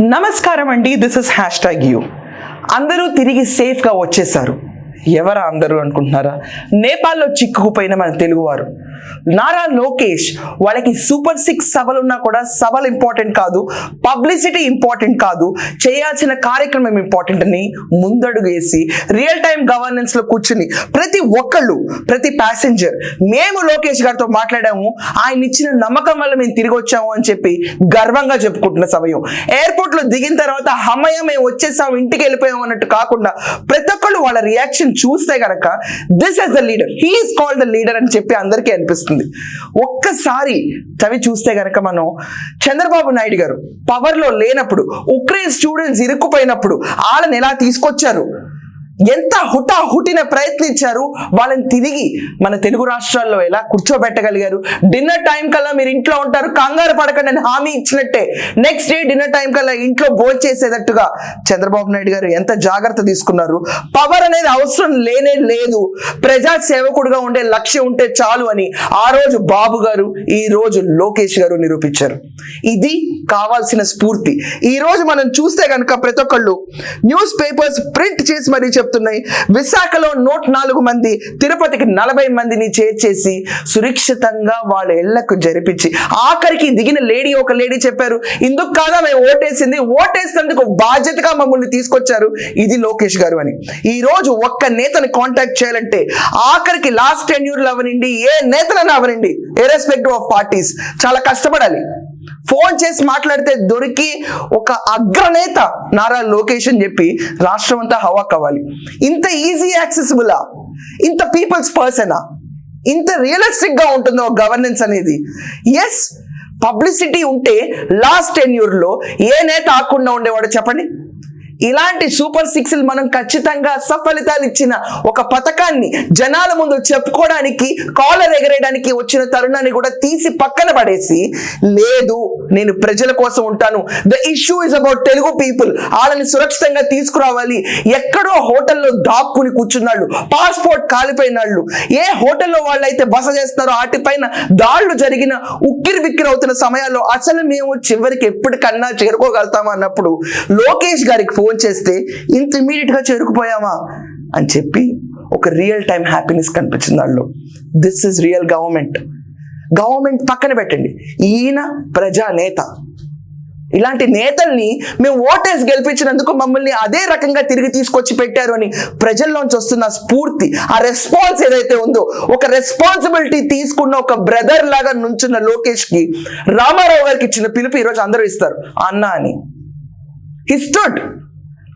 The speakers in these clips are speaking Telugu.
నమస్కారం అండి. This is hashtag you అందరూ తిరిగి సేఫ్గా వచ్చేసారు. ఎవరా అందరూ అనుకుంటున్నారా? నేపాల్లో చిక్కుకుపోయిన మన తెలుగువారు. నారా లోకేష్ వాళ్ళకి సూపర్ సిక్స్ సభలు ఉన్నా కూడా సభలు ఇంపార్టెంట్ కాదు పబ్లిసిటీ ఇంపార్టెంట్ కాదు చేయాల్సిన కార్యక్రమం ఇంపార్టెంట్ అని ముందడుగు వేసి రియల్ టైం గవర్నెన్స్లో కూర్చుని ప్రతి ఒక్కళ్ళు ప్రతి ప్యాసింజర్ మేము లోకేష్ గారితో మాట్లాడాము ఆయన ఇచ్చిన నమ్మకం వల్ల మేము తిరిగి వచ్చాము అని చెప్పి గర్వంగా చెప్పుకుంటున్న సమయం. ఎయిర్పోర్ట్లో దిగిన తర్వాత హమయ మేము వచ్చేసాం ఇంటికి వెళ్ళిపోయాం అన్నట్టు కాకుండా ప్రతి ఒక్కళ్ళు వాళ్ళ రియాక్షన్ చూస్తే గనక this is the leader he's called the leader అని చెప్పి అందరికీ కనిపిస్తుంది ఒక్కసారి చవి చూస్తే గనక మనం చంద్రబాబు నాయుడు గారు పవర్లో లేనప్పుడు ఉక్రెయిన్ స్టూడెంట్స్ ఇరుక్కుపోయినప్పుడు వాళ్ళని ఎలా తీసుకొచ్చారు? ఎంత హుటా హుటిన ప్రయత్నించారు వాళ్ళని తిరిగి మన తెలుగు రాష్ట్రాల్లో ఎలా కూర్చోబెట్టగలిగారు? డిన్నర్ టైం కల్లా మీరు ఇంట్లో ఉంటారు కంగారు పడకండి అని హామీ ఇచ్చినట్టే. నెక్స్ట్ డే డిన్నర్ టైం కల్లా ఇంట్లో భోజనం చేసేటట్టుగా చంద్రబాబు నాయుడు గారు ఎంత జాగ్రత్త తీసుకున్నారు? పవర్ అనేది అవసరం లేనే లేదు. ప్రజా సేవకుడుగా ఉండే లక్ష్యం ఉంటే చాలు అని ఆ రోజు బాబు గారు ఈ రోజు లోకేష్ గారు నిరూపించారు. ఇది కావాల్సిన స్ఫూర్తి. ఈ రోజు మనం చూస్తే కనుక ప్రతి ఒక్కళ్ళు న్యూస్ పేపర్స్ ప్రింట్ చేసి మరీ చెప్తున్నాయి. విశాఖలో నూట నాలుగు మంది తిరుపతికి నలభై మందిని చేర్చేసి సురక్షితంగా వాళ్ళ ఇళ్ళకు జరిపించి ఆఖరికి దిగిన లేడీ ఒక లేడీ చెప్పారు ఇందుకు కాదా మేము ఓటేసింది? ఓటేసినందుకు బాధ్యతగా మమ్మల్ని తీసుకొచ్చారు. ఇది లోకేష్ గారు అని. ఈ రోజు ఒక్క నేతని కాంటాక్ట్ చేయాలంటే ఆఖరికి లాస్ట్ టెన్యూర్లు అవనండి ఏ నేతలను అవనండి ఇర్రెస్పెక్టివ్ ఆఫ్ పార్టీస్ చాలా కష్టపడాలి. ఫోన్ చేసి మాట్లాడితే దొరికి ఒక అగ్రనేత నారా లోకేష్ అని చెప్పి రాష్ట్రం అంతా హవా కావాలి. ఇంత ఈజీ యాక్సెసిబులా ఇంత పీపుల్స్ పర్సనా ఇంత రియలిస్టిక్గా ఉంటుందో గవర్నెన్స్ అనేది? ఎస్ పబ్లిసిటీ ఉంటే లాస్ట్ టెన్యూర్లో ఏ నేత ఆకుండా ఉండేవాడు చెప్పండి? ఇలాంటి సూపర్ సిక్స్ మనం ఖచ్చితంగా సఫలితాలు ఇచ్చిన ఒక పథకాన్ని జనాల ముందు చెప్పుకోవడానికి కాలర్ ఎగరేయడానికి వచ్చిన తరుణాన్ని కూడా తీసి పక్కన పడేసి లేదు నేను ప్రజల కోసం ఉంటాను. The issue is about Telugu people వాళ్ళని సురక్షితంగా తీసుకురావాలి. ఎక్కడో హోటల్లో దాక్కుని కూర్చున్నాళ్ళు. పాస్పోర్ట్ కాలిపోయినాళ్ళు. ఏ హోటల్లో వాళ్ళైతే బస చేస్తారో వాటిపైన దాళ్ళు జరిగిన ఉక్కిరి బిక్కిరి అవుతున్న సమయాల్లో అసలు మేము చివరికి ఎప్పటికన్నా చేరుకోగలుగుతామా అన్నప్పుడు లోకేష్ గారికి ఫోన్ చేస్తే ఇంత ఇమీడియట్గా చేరుకుపోయామా అని చెప్పి ఒక రియల్ టైం హ్యాపీనెస్ కనిపించింది వాళ్ళు this is real government government పక్కన పెట్టండి. ఈయన ప్రజా నేత. ఇలాంటి నేతల్ని మేము ఓటేసి గెలిపించినందుకు మమ్మల్ని అదే రకంగా తిరిగి తీసుకొచ్చి పెట్టారు అని ప్రజల్లోంచి వస్తున్న స్ఫూర్తి ఆ రెస్పాన్స్ ఏదైతే ఉందో ఒక రెస్పాన్సిబిలిటీ తీసుకున్న ఒక బ్రదర్ లాగా నుంచున్న లోకేష్కి రామారావు గారికి ఇచ్చిన పిలుపు ఈరోజు అందరూ ఇస్తారు. అన్న అని. హిస్టోడ్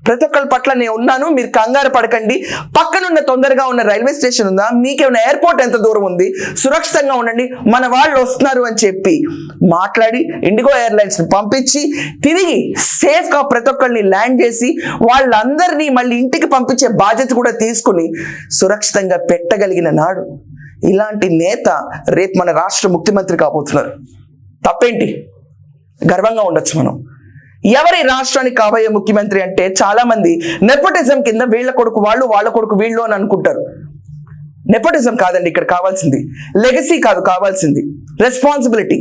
ప్రతి ఒక్కరి పట్ల నేను ఉన్నాను మీరు కంగారు పడకండి. పక్కనున్న తొందరగా ఉన్న రైల్వే స్టేషన్ ఉందా? మీకేమైనా ఎయిర్పోర్ట్ ఎంత దూరం ఉంది? సురక్షితంగా ఉండండి మన వాళ్ళు వస్తున్నారు అని చెప్పి మాట్లాడి ఇండిగో ఎయిర్లైన్స్ పంపించి తిరిగి సేఫ్గా ప్రతి ఒక్కరిని ల్యాండ్ చేసి వాళ్ళందరినీ మళ్ళీ ఇంటికి పంపించే బాధ్యత కూడా తీసుకుని సురక్షితంగా పెట్టగలిగిన నాడు ఇలాంటి నేత రేపు మన రాష్ట్ర ముఖ్యమంత్రి కాబోతున్నారు. తప్పేంటి? గర్వంగా ఉండొచ్చు మనం. ఎవరి రాష్ట్రానికి కాబోయే ముఖ్యమంత్రి అంటే చాలా మంది నెపోటిజం కింద వీళ్ళ కొడుకు వాళ్ళు వాళ్ళ కొడుకు వీళ్ళు అని అనుకుంటారు. నెపోటిజం కాదండి ఇక్కడ కావాల్సింది. లెగసీ కాదు కావాల్సింది. Responsibility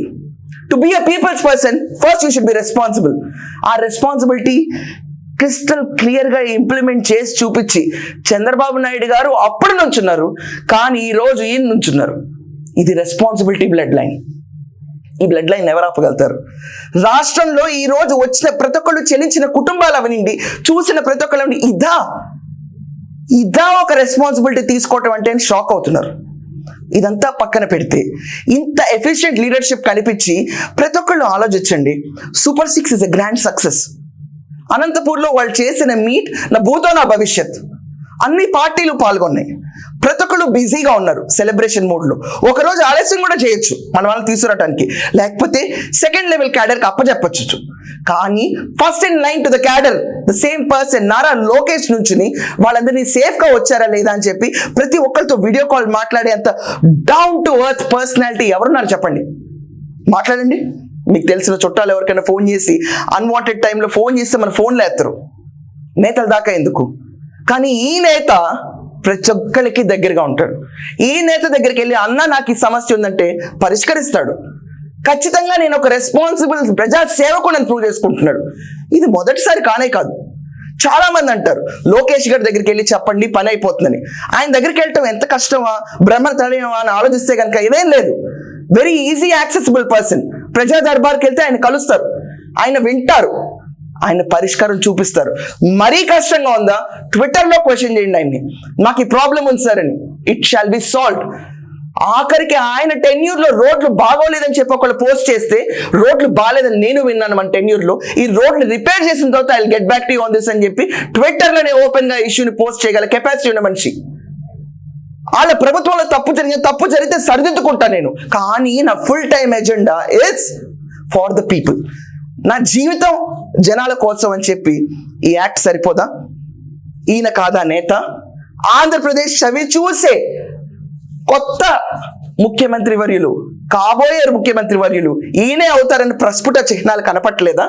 to be a people's person first you should be responsible ఆ రెస్పాన్సిబిలిటీ క్రిస్టల్ క్లియర్గా ఇంప్లిమెంట్ చేసి చూపించి చంద్రబాబు నాయుడు గారు అప్పుడు నుంచున్నారు కానీ ఈ రోజు ఈయన నుంచున్నారు. ఇది రెస్పాన్సిబిలిటీ బ్లడ్ లైన్ ఈ బ్లడ్ లైన్ ఎవరు ఆపగలుగుతారు? రాష్ట్రంలో ఈ రోజు వచ్చిన ప్రతి ఒక్కళ్ళు చెల్లించిన కుటుంబాలు అవనండి చూసిన ప్రతి ఒక్కళ్ళు ఇదా ఇదా ఒక రెస్పాన్సిబిలిటీ తీసుకోవటం అంటే షాక్ అవుతున్నారు. ఇదంతా పక్కన పెడితే ఇంత ఎఫిషియెంట్ లీడర్షిప్ కనిపించి ప్రతి ఒక్కళ్ళు ఆలోచించండి. Super six is a grand success అనంతపూర్లో వాళ్ళు చేసిన మీట్ నా భూతో నా భవిష్యత్. అన్ని పార్టీలు పాల్గొన్నాయి. వాళ్ళు బిజీగా ఉన్నారు సెలబ్రేషన్ మూడ్లో ఒక రోజు ఆలస్యం కూడా చేయొచ్చు మన వాళ్ళని తీసుకురావడానికి లేకపోతే సెకండ్ లెవెల్ క్యాడర్కి అప్పచెప్పచ్చు కానీ first in line to the cadre the same person Nara Lokesh నుంచి వాళ్ళందరినీ సేఫ్గా వచ్చారా లేదా అని చెప్పి ప్రతి ఒక్కరితో వీడియో కాల్ మాట్లాడే అంత డౌన్ టు ఎర్త్ పర్సనాలిటీ ఎవరున్నారు చెప్పండి. మాట్లాడండి. మీకు తెలిసిన చుట్టాలు ఎవరికైనా ఫోన్ చేసి అన్వాంటెడ్ టైంలో ఫోన్ చేస్తే మన ఫోన్లో ఎత్తరు. నేతల దాకా ఎందుకు? కానీ ఈ నేత ప్రతి ఒక్కరికి దగ్గరగా ఉంటాడు. ఈ నేత దగ్గరికి వెళ్ళి అన్న నాకు ఈ సమస్య ఉందంటే పరిష్కరిస్తాడు. ఖచ్చితంగా నేను ఒక రెస్పాన్సిబుల్ ప్రజా సేవకుని ప్రూవ్ చేసుకుంటున్నాడు. ఇది మొదటిసారి కానే కాదు. చాలా మంది అంటారు లోకేష్ గారి దగ్గరికి వెళ్ళి చెప్పండి పని అయిపోతుందని. ఆయన దగ్గరికి వెళ్ళటం ఎంత కష్టమా బ్రహ్మ తడయమా అని ఆలోచిస్తే కనుక ఇదేం లేదు. వెరీ ఈజీ యాక్సెసిబుల్ పర్సన్ ప్రజా దర్బార్కి వెళ్తే ఆయన కలుస్తారు. ఆయన వింటారు. ఆయన పరిష్కారం చూపిస్తారు. మరీ కష్టంగా ఉందా? ట్విట్టర్లో క్వశ్చన్ చేయండి ఆయన్ని. నాకు ఈ ప్రాబ్లం ఉంది సార్ అని. ఇట్ షాల్ బి సాల్వ్ ఆఖరికి ఆయన టెన్యూర్లో రోడ్లు బాగోలేదని చెప్పి ఒకళ్ళు పోస్ట్ చేస్తే రోడ్లు బాగాలేదని నేను విన్నాను మన టెన్యూర్లో ఈ రోడ్లు రిపేర్ చేసిన తర్వాత I get back to on this అని చెప్పి ట్విట్టర్లోనే ఓపెన్గా ఇష్యూని పోస్ట్ చేయగల కెపాసిటీ ఉన్న మనిషి. వాళ్ళ ప్రభుత్వంలో తప్పు జరిగిన తప్పు జరిగితే సరిదిద్దుకుంటా నేను. కానీ నా full time agenda is for the people నా జీవితం జనాల కోసం అని చెప్పి ఈ యాక్ట్ సరిపోదా? ఈయన కాదా నేత? ఆంధ్రప్రదేశ్ చవి చూసే కొత్త ముఖ్యమంత్రి వర్యులు కాబోయే ముఖ్యమంత్రి వర్యులు ఈయనే అవుతారని ప్రస్ఫుట చిహ్నాలు కనపట్లేదా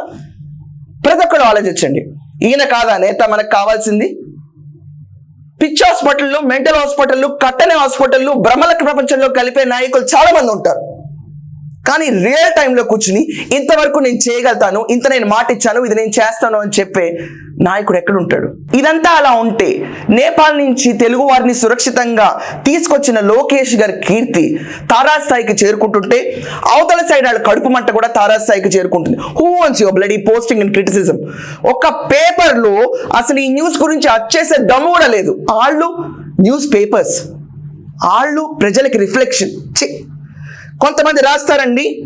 ప్రతి ఒక్కరు ఆలోచించండి. ఈయన కాదా నేత? మనకు కావాల్సింది పిచ్ హాస్పిటల్లు మెంటల్ హాస్పిటల్లు కట్టని హాస్పిటల్లో భ్రమల ప్రపంచంలో కలిపే నాయకులు చాలా మంది ఉంటారు. కానీ రియల్ టైంలో కూర్చుని ఇంతవరకు నేను చేయగలుగుతాను ఇంత నేను మాట ఇచ్చాను ఇది నేను చేస్తాను అని చెప్పే నాయకుడు ఎక్కడుంటాడు? ఇదంతా అలా ఉంటే నేపాల్ నుంచి తెలుగు వారిని సురక్షితంగా తీసుకొచ్చిన లోకేష్ గారి కీర్తి తారాస్థాయికి చేరుకుంటుంటే అవతల సైడ్ వాళ్ళ కడుపు మంట కూడా తారాస్థాయికి చేరుకుంటుంది. Who wants your bloody posting and criticism ఒక పేపర్లో అసలు ఈ న్యూస్ గురించి వచ్చేసే దమ్ము కూడా లేదు. వాళ్ళు న్యూస్ పేపర్స్ వాళ్ళు ప్రజలకి రిఫ్లెక్షన్ చి కొంతమంది రాస్తారండి.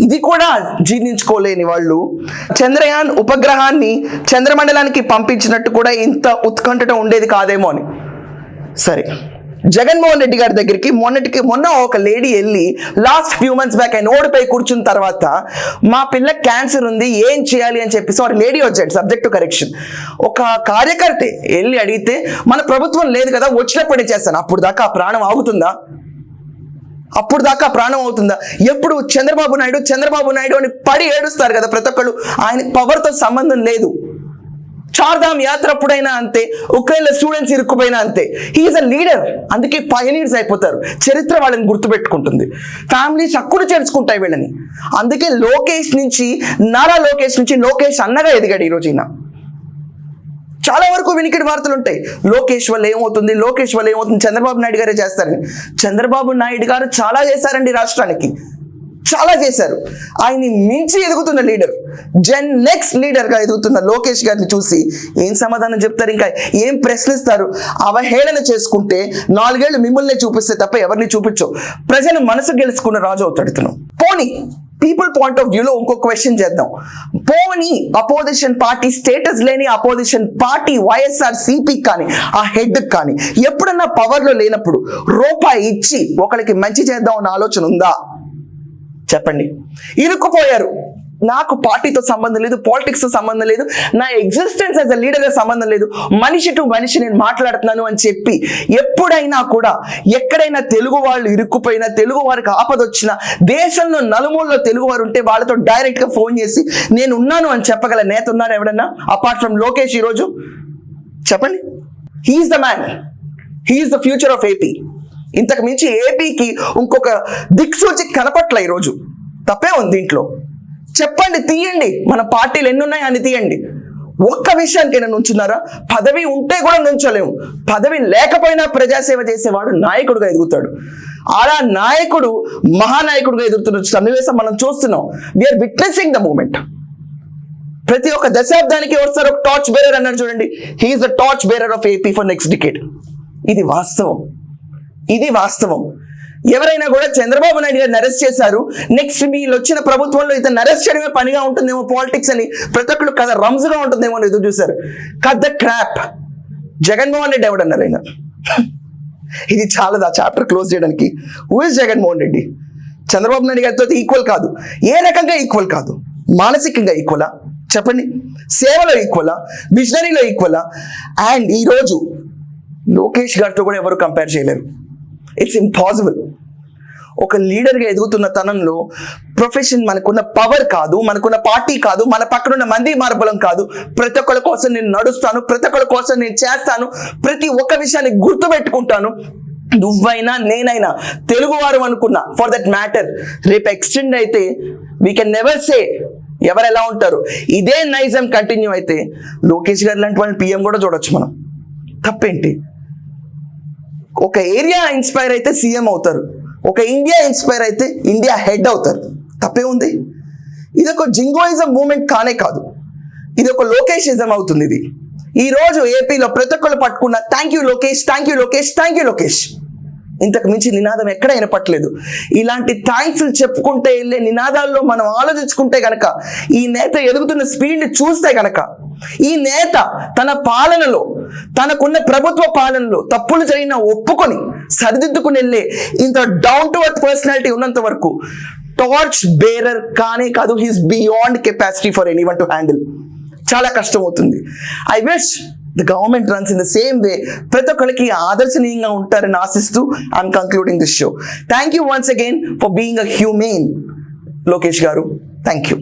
ఇది కూడా జీర్ణించుకోలేని వాళ్ళు. చంద్రయాన్ ఉపగ్రహాన్ని చంద్రమండలానికి పంపించినట్టు కూడా ఇంత ఉత్కంఠట ఉండేది కాదేమో అని. సరే. జగన్మోహన్ రెడ్డి గారి దగ్గరికి మొన్నటికి మొన్న ఒక లేడీ వెళ్ళి లాస్ట్ ఫ్యూ మంత్స్ బ్యాక్ ఆయన ఓడిపోయి కూర్చున్న తర్వాత మా పిల్ల క్యాన్సర్ ఉంది ఏం చేయాలి అని చెప్పి సారీ లేడీ వచ్చాడు సబ్జెక్టు కరెక్షన్ ఒక కార్యకర్త వెళ్ళి అడిగితే మన ప్రభుత్వం లేదు కదా వచ్చినప్పుడే చేస్తాను. అప్పుడు దాకా ప్రాణం ఆగుతుందా? అప్పుడు దాకా ప్రాణం అవుతుందా? ఎప్పుడు చంద్రబాబు నాయుడు చంద్రబాబు నాయుడు అని పడి ఏడుస్తారు కదా ప్రతి ఒక్కళ్ళు. ఆయన పవర్తో సంబంధం లేదు. చార్ధామ్ యాత్ర అప్పుడైనా అంతే ఉక్రెయిన్లో స్టూడెంట్స్ ఇరుక్కుపోయినా అంతే. హీఈస్ అ లీడర్ అందుకే పయనీర్స్ అయిపోతారు. చరిత్ర వాళ్ళని గుర్తుపెట్టుకుంటుంది. ఫ్యామిలీ హక్కులు చేర్చుకుంటాయి వీళ్ళని. అందుకే లోకేష్ నుంచి నారా లోకేష్ నుంచి లోకేష్ అన్నగా ఎదిగాడు ఈరోజు ఈయన. చాలా వరకు వినికిడి వార్తలు ఉంటాయి. లోకేష్ వల్ల ఏమవుతుంది? లోకేష్ వల్ల ఏమవుతుంది? చంద్రబాబు నాయుడు గారే చేస్తారని. చంద్రబాబు నాయుడు గారు చాలా చేశారండి రాష్ట్రానికి. చాలా చేశారు. ఆయన్ని మించి ఎదుగుతున్న లీడర్ జన్ నెక్స్ట్ లీడర్గా ఎదుగుతున్న లోకేష్ గారిని చూసి ఏం సమాధానం చెప్తారు? ఇంకా ఏం ప్రశ్నిస్తారు? అవహేళన చేసుకుంటే నాలుగేళ్ళు మిమ్మల్ని చూపిస్తే తప్ప ఎవరిని చూపించో? ప్రజలు మనసు గెలుచుకున్న రాజు అవుతాడు ఇతను. పోనీ పీపుల్ పాయింట్ ఆఫ్ వ్యూలో ఇంకో క్వశ్చన్ చేద్దాం. పోనీ అపోజిషన్ పార్టీ స్టేటస్ లేని అపోజిషన్ పార్టీ వైఎస్ఆర్ సిపి కానీ ఆ హెడ్ కానీ ఎప్పుడన్నా పవర్లో లేనప్పుడు రూపాయి ఇచ్చి ఒకరికి మంచి చేద్దాం అన్న ఆలోచన ఉందా? చెప్పండి. ఇరుక్కుపోయారు. నాకు పార్టీతో సంబంధం లేదు పాలిటిక్స్తో సంబంధం లేదు నా ఎగ్జిస్టెన్స్ యాజ్ అ లీడర్ సంబంధం లేదు. మనిషి టు మనిషి నేను మాట్లాడుతున్నాను అని చెప్పి ఎప్పుడైనా కూడా ఎక్కడైనా తెలుగు వాళ్ళు ఇరుక్కుపోయినా తెలుగు వారికి ఆపద వచ్చినా దేశంలో నలుమూలలో తెలుగు వారు ఉంటే వాళ్ళతో డైరెక్ట్గా ఫోన్ చేసి నేను ఉన్నాను అని చెప్పగల నేత ఉన్నారు ఎవడన్నా? అపార్ట్ ఫ్రమ్ లోకేష్ ఈరోజు? చెప్పండి. He's the man he's the future of AP ఇంతకు మించి ఏపీకి ఇంకొక దిక్సూచి కనపట్ల ఈరోజు. తప్పే ఉంది దీంట్లో. చెప్పండి తీయండి. మన పార్టీలు ఎన్ని ఉన్నాయి అని తీయండి. ఒక్క విషయానికైనా నుంచున్నారా? పదవి ఉంటే కూడా నుంచలేము. పదవి లేకపోయినా ప్రజాసేవ చేసేవాడు నాయకుడుగా ఎదుగుతాడు. అలా నాయకుడు మహానాయకుడుగా ఎదుగుతున్న సన్నివేశం మనం చూస్తున్నాం. వీఆర్ విట్నెసింగ్ ద మూమెంట్ ప్రతి ఒక్క దశాబ్దానికి వస్తారు ఒక టార్చ్ బేరర్ అన్నారు చూడండి. He's the torch bearer of AP for next decade ఇది వాస్తవం. ఇది వాస్తవం. ఎవరైనా కూడా చంద్రబాబు నాయుడు గారిని అరెస్ట్ చేశారు. నెక్స్ట్ మీరు వచ్చిన ప్రభుత్వంలో ఇతను అరెస్ట్ చేయడమే పనిగా ఉంటుందేమో పాలిటిక్స్ అని ప్రతి ఒక్కరు కథ రంజుగా ఉంటుందేమో అని ఎదురు చూశారు. కథ క్రాప్ జగన్మోహన్ రెడ్డి ఎవడన్నారు ఆయన? ఇది చాలదా? చాప్టర్ క్లోజ్ చేయడానికి. ఊఎస్ జగన్మోహన్ రెడ్డి? చంద్రబాబు నాయుడు గారితో ఈక్వల్ కాదు. ఏ రకంగా ఈక్వల్ కాదు? మానసికంగా ఈక్వలా చెప్పండి. సేవలో ఈక్వలా విజనరీలో ఈక్వలా అండ్ ఈరోజు లోకేష్ గారితో కూడా ఎవరు కంపేర్ చేయలేరు. ఇట్స్ ఇంపాసిబుల్ ఒక లీడర్గా ఎదుగుతున్న తనంలో ప్రొఫెషన్ మనకున్న పవర్ కాదు మనకున్న పార్టీ కాదు మన పక్కనున్న మంది మార్బలం కాదు. ప్రతి ఒక్కరి కోసం నేను నడుస్తాను ప్రతి ఒక్కరి కోసం నేను చేస్తాను ప్రతి ఒక్క విషయాన్ని గుర్తుపెట్టుకుంటాను. నువ్వైనా నేనైనా తెలుగువారు అనుకున్నా ఫర్ దట్ మ్యాటర్ రేపు ఎక్స్టెండ్ అయితే వీ కెన్ నెవర్ సే ఎవరు ఎలా ఉంటారు. ఇదే నైజం కంటిన్యూ అయితే లోకేష్ గారు లాంటి వాళ్ళని పిఎం కూడా చూడొచ్చు మనం. తప్పేంటి? ఒక ఏరియా ఇన్స్పైర్ అయితే సీఎం అవుతారు. ఒక ఇండియా ఇన్స్పైర్ అయితే ఇండియా హెడ్ అవుతారు. తప్పే ఉంది. ఇది ఒక జింగోయిజం మూమెంట్ కానే కాదు. ఇది ఒక లోకేషిజం అవుతుంది ఇది. ఈ రోజు ఏపీలో ప్రతి ఒక్కరు పట్టుకున్న thank you Lokesh thank you Lokesh thank you Lokesh. ఇంతకు మించి నినాదం ఎక్కడ వినపట్లేదు ఇలాంటి థ్యాంక్స్ చెప్పుకుంటే వెళ్ళే నినాదాల్లో మనం ఆలోచించుకుంటే గనక ఈ నేత ఎదుగుతున్న స్పీడ్ని చూస్తే గనక ఈ నేత తన పాలనలో తనకున్న ప్రభుత్వ పాలనలో తప్పులు జరిగిన ఒప్పుకొని సరిదిద్దుకుని వెళ్ళే ఇంత డౌన్ టు అర్త్ పర్సనాలిటీ ఉన్నంత వరకు టార్చ్ బేరర్ కానే కాదు he's beyond capacity for anyone to handle చాలా కష్టం అవుతుంది I wish the government runs in the same way ప్రతి ఒక్కరికి ఆదర్శనీయంగా ఉంటారని ఆశిస్తూ I'm concluding this show thank you once again for being a human Lokesh garu thank you